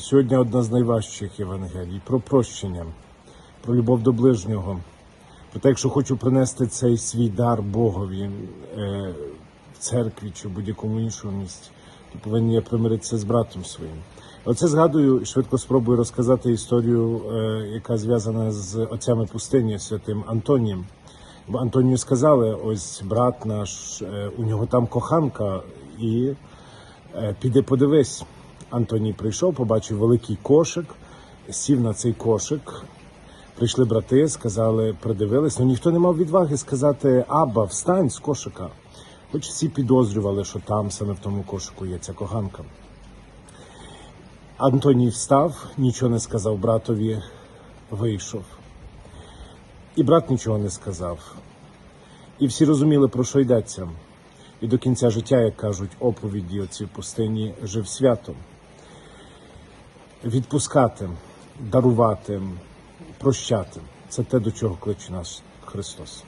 Сьогодні одна з найважчих Євангелій про прощення, про любов до ближнього, про те, якщо хочу принести цей свій дар Богові е, в церкві чи в будь-якому іншому місці, то повинен я примиритися з братом своїм. Оце згадую і швидко спробую розказати історію, е, яка зв'язана з отцями пустині, святим Антонієм. Бо Антонію сказали, ось брат наш, е, у нього там коханка, і е, піди подивись. Антоній прийшов, побачив великий кошик, сів на цей кошик. Прийшли брати, сказали, придивились. Ну ніхто не мав відваги сказати Абба, встань з кошика. Хоч всі підозрювали, що там саме в тому кошику є ця коханка. Антоній встав, нічого не сказав братові, вийшов. І брат нічого не сказав. І всі розуміли, про що йдеться. І до кінця життя, як кажуть, оповіді оці в пустині жив свято. Відпускати, дарувати, прощати це те, до чого кличе нас Христос.